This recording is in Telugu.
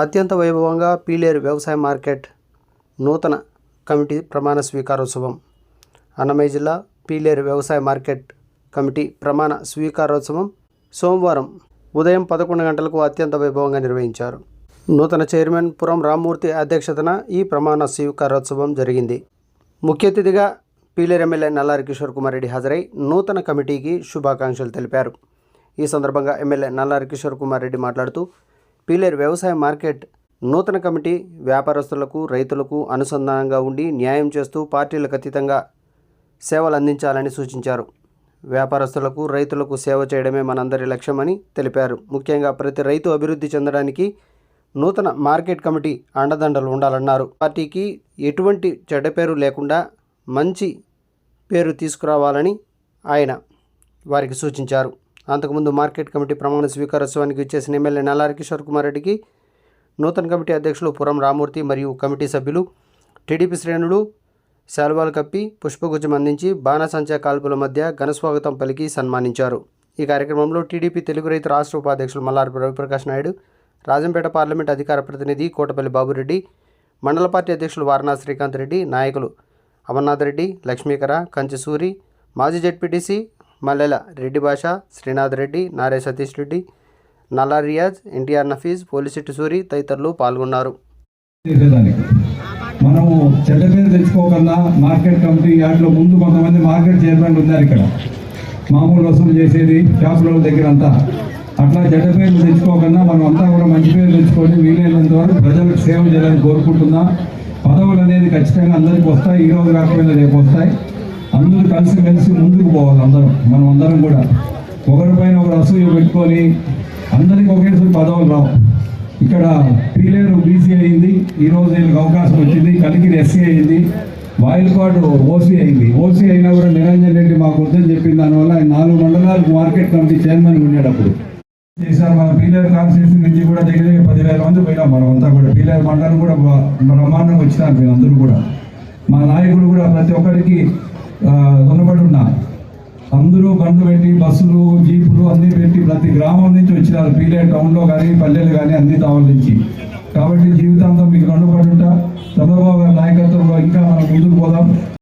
అత్యంత వైభవంగా పీలేరు వ్యవసాయ మార్కెట్ నూతన కమిటీ ప్రమాణ స్వీకారోత్సవం. అన్నమయ్య జిల్లా పీలేరు వ్యవసాయ మార్కెట్ కమిటీ ప్రమాణ స్వీకారోత్సవం సోమవారం ఉదయం పదకొండు గంటలకు అత్యంత వైభవంగా నిర్వహించారు. నూతన చైర్మన్ పురం రామ్మూర్తి అధ్యక్షతన ఈ ప్రమాణ స్వీకారోత్సవం జరిగింది. ముఖ్య అతిథిగా పీలేరు ఎమ్మెల్యే నల్లారి కిషోర్ కుమార్ రెడ్డి హాజరై నూతన కమిటీకి శుభాకాంక్షలు తెలిపారు. ఈ సందర్భంగా ఎమ్మెల్యే నల్లారి కిషోర్ కుమార్ రెడ్డి మాట్లాడుతూ పీలేరు వ్యవసాయ మార్కెట్ నూతన కమిటీ వ్యాపారస్తులకు రైతులకు అనుసంధానంగా ఉండి న్యాయం చేస్తూ పార్టీలకు అతీతంగా సేవలు అందించాలని సూచించారు. వ్యాపారస్తులకు రైతులకు సేవ చేయడమే మనందరి లక్ష్యమని తెలిపారు. ముఖ్యంగా ప్రతి రైతు అభివృద్ధి చెందడానికి నూతన మార్కెట్ కమిటీ అండదండలు ఉండాలన్నారు. పార్టీకి ఎటువంటి చెడ్డ పేరు లేకుండా మంచి పేరు తీసుకురావాలని ఆయన వారికి సూచించారు. అంతకుముందు మార్కెట్ కమిటీ ప్రమాణ స్వీకారోత్సవానికి ఇచ్చేసిన ఎమ్మెల్యే నల్లారి కిషోర్ కుమార్ రెడ్డికి నూతన కమిటీ అధ్యక్షులు పురం రామూర్తి మరియు కమిటీ సభ్యులు టీడీపీ శ్రేణులు శాల్వాలు కప్పి పుష్పగుజ్జం అందించి బాణసంచా కాల్పుల మధ్య ఘనస్వాగతం పలికి సన్మానించారు. ఈ కార్యక్రమంలో టీడీపీ తెలుగు రైతు రాష్ట్ర ఉపాధ్యక్షులు మల్లారి రవిప్రకాష్ నాయుడు రాజంపేట పార్లమెంట్ అధికార ప్రతినిధి కోటపల్లి బాబురెడ్డి మండల పార్టీ అధ్యక్షులు వారణాసి శ్రీకాంత్ రెడ్డి నాయకులు అమర్నాథ్ రెడ్డి లక్ష్మీకర కంచి సూరి మాజీ జడ్పీటీసీ మల్లెల రెడ్డి భాష శ్రీనాథ్ రెడ్డి నారే సతీష్ రెడ్డి నల్లా రియాజ్ ఎన్టీఆర్ నఫీజ్ పోలిసిట్టు సూరి తదితరులు పాల్గొన్నారు. మనము చెడ్డ పేరు తెచ్చుకోకుండా మార్కెట్ కమిటీ వాటిలో ముందు కొంతమంది మార్కెట్ చైర్మన్లు ఉన్నారు ఇక్కడ. మామూలు వసూలు చేసేది షాపుల దగ్గర అంతా. అట్లా చెడ్డ పేర్లు తెచ్చుకోకుండా మనం అంతా కూడా మంచి పేరు తెచ్చుకొని వీలైనంత వరకు ప్రజలకు సేవ చేయాలని కోరుకుంటున్నా. పదవులు అనేది ఖచ్చితంగా అందరికి వస్తాయి ఈ రోజు కాకపోయినా రేపు వస్తాయి. అందరూ కలిసి కలిసి ముందుకు పోవాలి అందరం మనం అందరం కూడా. ఒకరి పైన ఒకరు అసూయ పెట్టుకొని అందరికి ఒకేసారి పదవులు రావు. ఇక్కడ పీలేరు బీసీ అయింది ఈరోజు వీళ్ళకి అవకాశం వచ్చింది కలిగిరి ఎస్సీ అయింది వాయిల్పాడు ఓసీ అయింది. ఓసీ అయినా కూడా నిరంజన్ రెడ్డి మాకు వద్దని చెప్పిన దానివల్ల ఆయన నాలుగు మండలాలకు మార్కెట్ కమిటీ చైర్మన్ ఉండేటప్పుడు. చేశారు మన పీలేరు కాన్స్టిట్యూన్సీ నుంచి కూడా దగ్గర దగ్గర పదివేల మంది పోయినాం మనం అంతా కూడా. పీలేరు మండలం కూడా బ్రహ్మాండంగా వచ్చినారు మీరు అందరూ కూడా. మా నాయకుడు కూడా ప్రతి ఒక్కరికి రుణపడి ఉన్నా అందరూ బండ్లు పెట్టి బస్సులు జీపులు అన్ని పెట్టి ప్రతి గ్రామం నుంచి వచ్చినారు. పీలే టౌన్లో కానీ పల్లెలు కానీ అన్ని తావుల నుంచి. కాబట్టి జీవితాంతం మీకు రుణపడి ఉంటా చంద్రబాబు గారి నాయకత్వంలో ఇంకా మనం ముందుకు పోదాం.